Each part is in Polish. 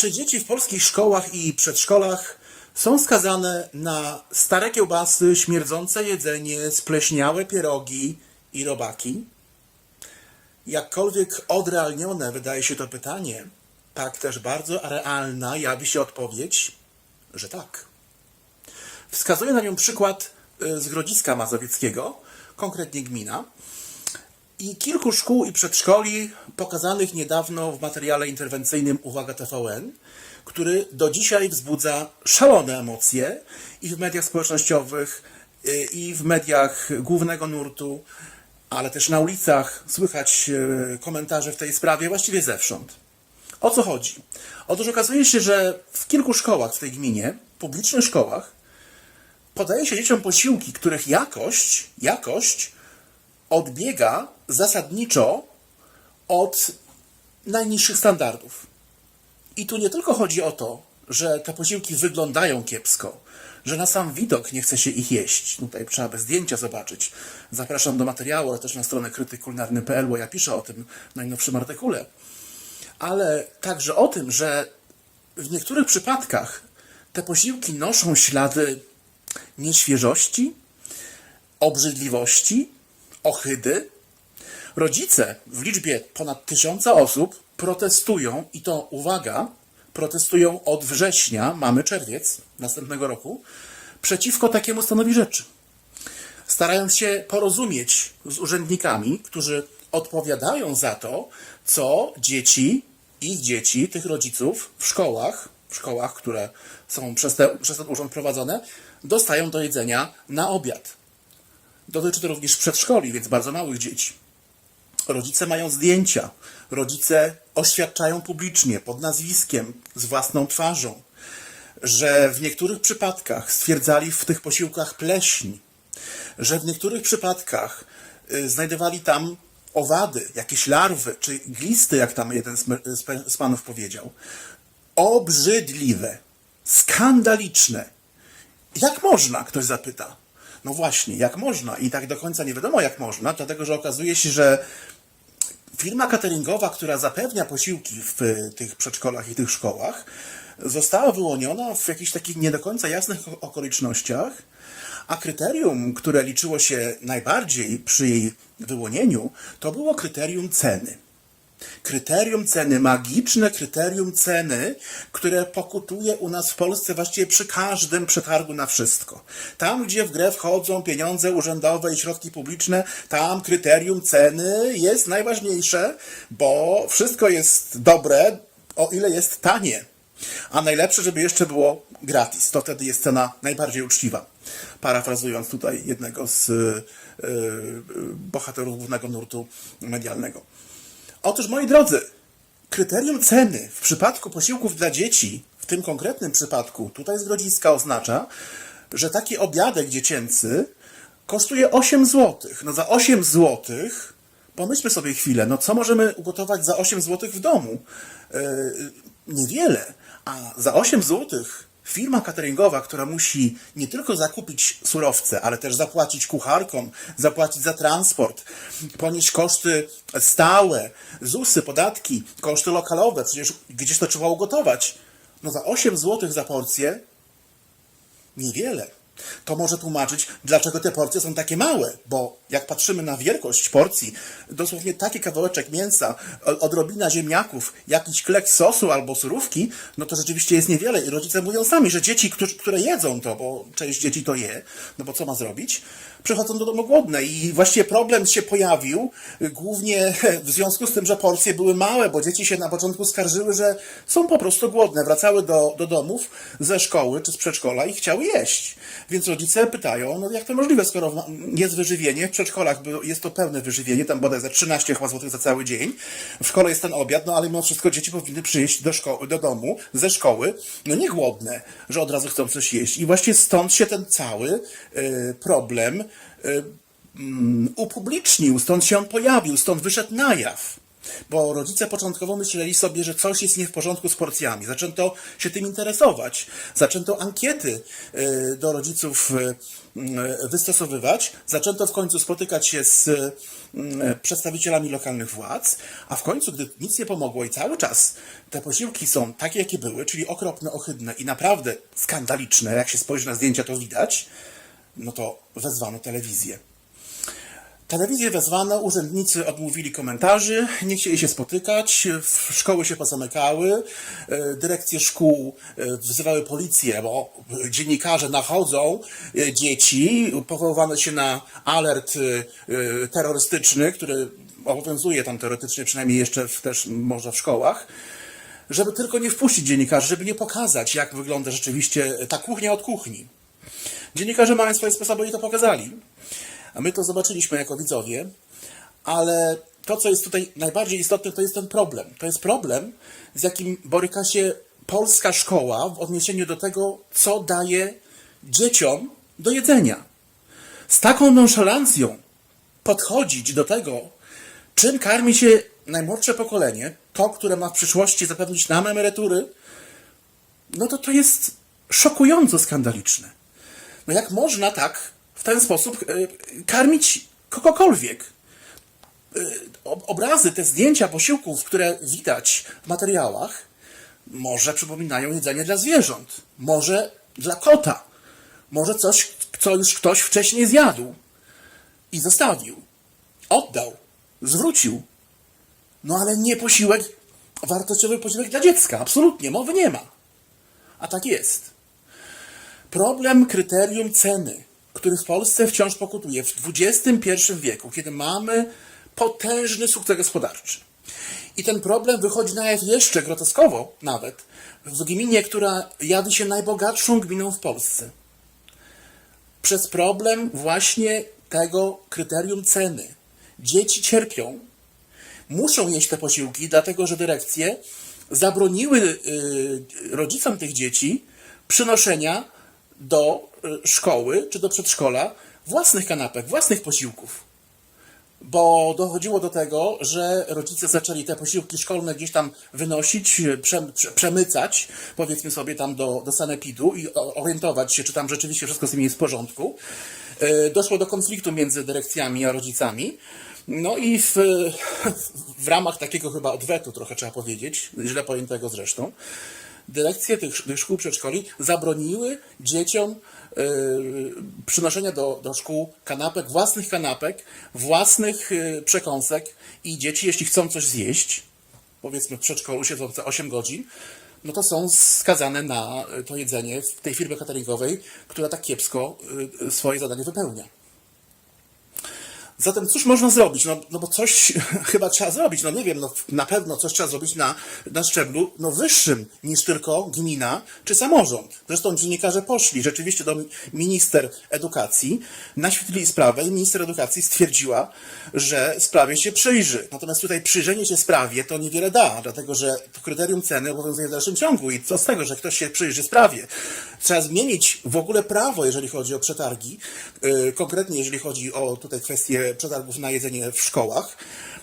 Czy dzieci w polskich szkołach i przedszkolach są skazane na stare kiełbasy, śmierdzące jedzenie, spleśniałe pierogi i robaki? Jakkolwiek odrealnione wydaje się to pytanie, tak też bardzo realna jawi się odpowiedź, że tak. Wskazuje na nią przykład y, z Grodziska Mazowieckiego, konkretnie gmina, i kilku szkół i przedszkoli pokazanych niedawno w materiale interwencyjnym Uwaga TVN, który do dzisiaj wzbudza szalone emocje i w mediach społecznościowych, y, i w mediach głównego nurtu, ale też na ulicach słychać y, komentarze w tej sprawie właściwie zewsząd. O co chodzi? Otóż okazuje się, że w kilku szkołach w tej gminie, publicznych szkołach, podaje się dzieciom posiłki, których jakość, jakość odbiega zasadniczo od najniższych standardów. I tu nie tylko chodzi o to, że te posiłki wyglądają kiepsko, że na sam widok nie chce się ich jeść. Tutaj trzeba by zdjęcia zobaczyć. Zapraszam do materiału, ale też na stronę krytykulinarny.pl, bo ja piszę o tym w najnowszym artykule. Ale także o tym, że w niektórych przypadkach te posiłki noszą ślady nieświeżości, obrzydliwości, ohydy. Rodzice w liczbie ponad tysiąca osób protestują i to uwaga, protestują od września, mamy czerwiec następnego roku, przeciwko takiemu stanowi rzeczy. Starają się porozumieć z urzędnikami, którzy odpowiadają za to, co dzieci, ich dzieci, tych rodziców w szkołach, w szkołach, które są przez, te, przez ten urząd prowadzone, dostają do jedzenia na obiad. Dotyczy to również przedszkoli, więc bardzo małych dzieci. Rodzice mają zdjęcia, rodzice oświadczają publicznie, pod nazwiskiem, z własną twarzą, że w niektórych przypadkach stwierdzali w tych posiłkach pleśń, że w niektórych przypadkach y, znajdowali tam owady, jakieś larwy, czy glisty, jak tam jeden z, panów powiedział. Obrzydliwe, skandaliczne. Jak można? Ktoś zapyta. No właśnie, jak można? I tak do końca nie wiadomo, jak można, dlatego że okazuje się, że firma cateringowa, która zapewnia posiłki w tych przedszkolach i tych szkołach, została wyłoniona w jakichś takich nie do końca jasnych okolicznościach, a kryterium, które liczyło się najbardziej przy jej wyłonieniu, to było kryterium ceny. Kryterium ceny, magiczne kryterium ceny, które pokutuje u nas w Polsce właściwie przy każdym przetargu na wszystko. Tam, gdzie w grę wchodzą pieniądze urzędowe i środki publiczne, tam kryterium ceny jest najważniejsze, bo wszystko jest dobre, o ile jest tanie. A najlepsze, żeby jeszcze było gratis. To wtedy jest cena najbardziej uczciwa. Parafrazując tutaj jednego z y, y, bohaterów głównego nurtu medialnego. Otóż, moi drodzy, kryterium ceny w przypadku posiłków dla dzieci, w tym konkretnym przypadku, tutaj z Grodziska oznacza, że taki obiadek dziecięcy kosztuje 8 zł. No za 8 zł, pomyślmy sobie chwilę, no co możemy ugotować za 8 zł w domu? Yy, niewiele. A za 8 zł firma cateringowa, która musi nie tylko zakupić surowce, ale też zapłacić kucharkom, zapłacić za transport, ponieść koszty stałe, ZUSy, podatki, koszty lokalowe, przecież gdzieś to trzeba ugotować. No za 8 zł za porcję niewiele. To może tłumaczyć, dlaczego te porcje są takie małe, bo jak patrzymy na wielkość porcji, dosłownie taki kawałeczek mięsa, odrobina ziemniaków, jakiś klek sosu albo surówki, no to rzeczywiście jest niewiele. I rodzice mówią sami, że dzieci, które jedzą to, bo część dzieci to je, no bo co ma zrobić, przychodzą do domu głodne. I właściwie problem się pojawił głównie w związku z tym, że porcje były małe, bo dzieci się na początku skarżyły, że są po prostu głodne. Wracały do, do domów ze szkoły czy z przedszkola i chciały jeść. Więc rodzice pytają, no jak to możliwe, skoro jest wyżywienie, przedszkolach jest to pełne wyżywienie, tam bodaj za 13 chyba za cały dzień, w szkole jest ten obiad, no ale mimo wszystko dzieci powinny przyjść do, szkoły, do domu, ze szkoły, no nie głodne, że od razu chcą coś jeść. I właśnie stąd się ten cały y, problem y, upublicznił, stąd się on pojawił, stąd wyszedł na jaw. Bo rodzice początkowo myśleli sobie, że coś jest nie w porządku z porcjami. Zaczęto się tym interesować. Zaczęto ankiety y, do rodziców y, y, wystosowywać. Zaczęto w końcu spotykać się z przedstawicielami lokalnych władz. A w końcu, gdy nic nie pomogło i cały czas te posiłki są takie, jakie były, czyli okropne, ohydne i naprawdę skandaliczne, jak się spojrzy na zdjęcia, to widać, no to wezwano telewizję. Telewizję wezwano, urzędnicy odmówili komentarzy, nie chcieli się spotykać, szkoły się pozamykały, e, dyrekcje szkół e, wzywały policję, bo dziennikarze nachodzą e, dzieci, powoływano się na alert terrorystyczny, który obowiązuje tam teoretycznie, przynajmniej jeszcze w, też może w szkołach, żeby tylko nie wpuścić dziennikarzy, żeby nie pokazać, jak wygląda rzeczywiście ta kuchnia od kuchni. Dziennikarze mają swoje sposoby i to pokazali. A my to zobaczyliśmy jako widzowie, ale to, co jest tutaj najbardziej istotne, to jest ten problem. To jest problem, z jakim boryka się polska szkoła w odniesieniu do tego, co daje dzieciom do jedzenia. Z taką nonszalancją podchodzić do tego, czym karmi się najmłodsze pokolenie, to, które ma w przyszłości zapewnić nam emerytury, no to to jest szokująco skandaliczne. No jak można tak w ten sposób e, karmić kogokolwiek? E, ob- Obrazy, te zdjęcia posiłków, które widać w materiałach, może przypominają jedzenie dla zwierząt, może dla kota, może coś, co już ktoś wcześniej zjadł i zostawił, oddał, zwrócił. No ale nie posiłek, wartościowy posiłek dla dziecka, absolutnie, mowy nie ma. A tak jest. Problem kryterium ceny, który w Polsce wciąż pokutuje w XXI wieku, kiedy mamy potężny sukces gospodarczy. I ten problem wychodzi na jeszcze groteskowo nawet w gminie, która jawi się najbogatszą gminą w Polsce. Przez problem właśnie tego kryterium ceny. Dzieci cierpią, muszą jeść te posiłki, dlatego że dyrekcje zabroniły y, rodzicom tych dzieci przynoszenia do szkoły czy do przedszkola własnych kanapek, własnych posiłków. Bo dochodziło do tego, że rodzice zaczęli te posiłki szkolne gdzieś tam wynosić, prze, prze, przemycać, powiedzmy sobie tam do, do sanepidu i orientować się, czy tam rzeczywiście wszystko z nimi jest w porządku. Y, Doszło do konfliktu między dyrekcjami a rodzicami. No i w, w ramach takiego chyba odwetu, trochę trzeba powiedzieć, źle pojętego zresztą, dyrekcje tych, tych szkół przedszkoli zabroniły dzieciom y, przynoszenia do, do szkół kanapek, własnych kanapek, własnych y, przekąsek i dzieci, jeśli chcą coś zjeść, powiedzmy w przedszkolu siedzące 8 godzin, no to są skazane na to jedzenie w tej firmie cateringowej, która tak kiepsko y, swoje zadanie wypełnia. Zatem cóż można zrobić? No, no bo coś chyba trzeba zrobić. No nie wiem, no na pewno coś trzeba zrobić na, na szczeblu no wyższym niż tylko gmina czy samorząd. Zresztą dziennikarze poszli rzeczywiście do minister edukacji, naświetlili sprawę i minister edukacji stwierdziła, że sprawie się przyjrzy. Natomiast tutaj przyjrzenie się sprawie to niewiele da, dlatego że kryterium ceny obowiązuje w dalszym ciągu i co z tego, że ktoś się przyjrzy sprawie. Trzeba zmienić w ogóle prawo, jeżeli chodzi o przetargi, yy, konkretnie jeżeli chodzi o tutaj kwestię przetargów na jedzenie w szkołach.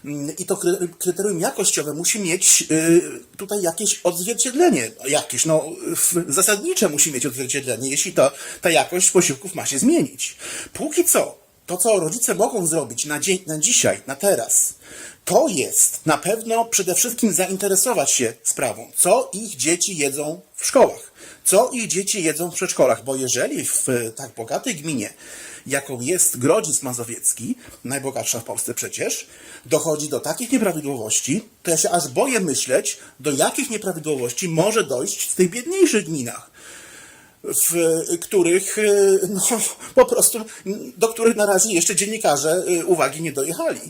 Mm, I to kry- kryterium jakościowe musi mieć yy, tutaj jakieś odzwierciedlenie. Jakieś, no zasadnicze musi mieć odzwierciedlenie, jeśli to, ta jakość posiłków ma się zmienić. Póki co, to co rodzice mogą zrobić na, dzień, na dzisiaj, na teraz, to jest na pewno przede wszystkim zainteresować się sprawą, co ich dzieci jedzą w szkołach, co ich dzieci jedzą w przedszkolach, bo jeżeli w e, tak bogatej gminie, jaką jest Grodzic Mazowiecki, najbogatsza w Polsce przecież, dochodzi do takich nieprawidłowości, to ja się aż boję myśleć, do jakich nieprawidłowości może dojść w tych biedniejszych gminach w których, y, no, po prostu, do których na razie jeszcze dziennikarze y, uwagi nie dojechali.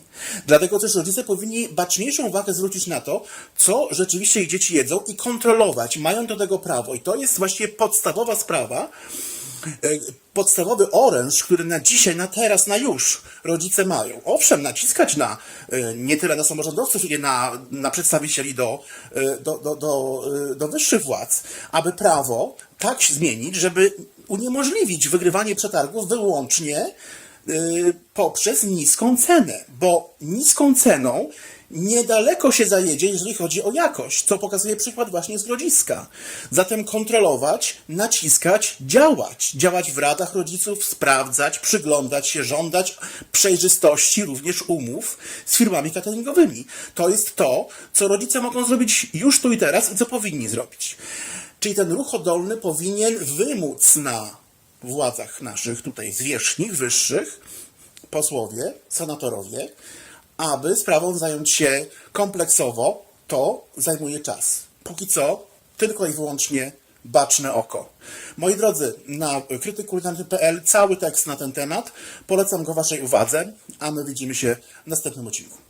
Dlatego też rodzice powinni baczniejszą uwagę zwrócić na to, co rzeczywiście ich dzieci jedzą i kontrolować. Mają do tego prawo. I to jest właściwie podstawowa sprawa, podstawowy oręż, który na dzisiaj, na teraz, na już rodzice mają. Owszem, naciskać na y, nie tyle na samorządowców, ile na, na przedstawicieli do, y, do, do, do, do wyższych władz, aby prawo tak zmienić, żeby uniemożliwić wygrywanie przetargów wyłącznie poprzez niską cenę, bo niską ceną niedaleko się zajedzie, jeżeli chodzi o jakość, co pokazuje przykład właśnie z Grodziska. Zatem kontrolować, naciskać, działać. Działać w radach rodziców, sprawdzać, przyglądać się, żądać przejrzystości również umów z firmami cateringowymi. To jest to, co rodzice mogą zrobić już tu i teraz i co powinni zrobić. Czyli ten ruch oddolny powinien wymóc na władzach naszych tutaj zwierzchnich, wyższych, posłowie, senatorowie, aby sprawą zająć się kompleksowo, to zajmuje czas. Póki co tylko i wyłącznie baczne oko. Moi drodzy, na krytykulinarny.pl cały tekst na ten temat. Polecam go Waszej uwadze, a my widzimy się w następnym odcinku.